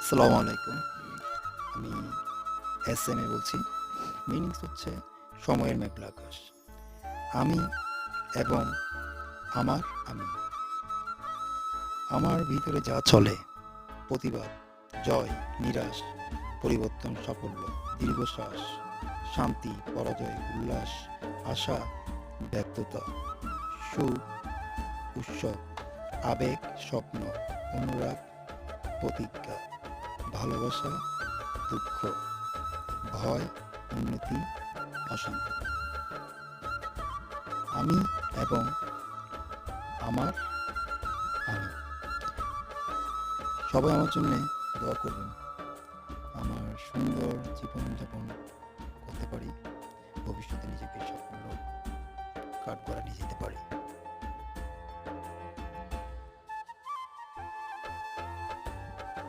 আসসালামু আলাইকুম। আমি এস এম এ বলছি। মিনিংস হচ্ছে সময়ের মেঘলা আকাশ। আমি এবং আমার আমি। আমার ভিতরে যা চলে, প্রতিবাদ, জয়, নিরাশ, পরিবর্তন, সাফল্য, দীর্ঘশ্বাস, শান্তি, পরাজয়, উল্লাস, আশা ব্যক্ততা সুখ, উৎসব, আবেগ, স্বপ্ন, অনুরাগ, প্রতিজ্ঞা। ভালোবাসা, দুঃখ, ভয়, উন্নতি, অশান্তি। আমি এবং আমার আমি। সবাই আমার জন্য দোয়া করবেন। আমার সুন্দর জীবনযাপন করতে পারি। ভবিষ্যতে নিজেকে সাফল্য কাঠ করা নিয়ে যেতে পারি।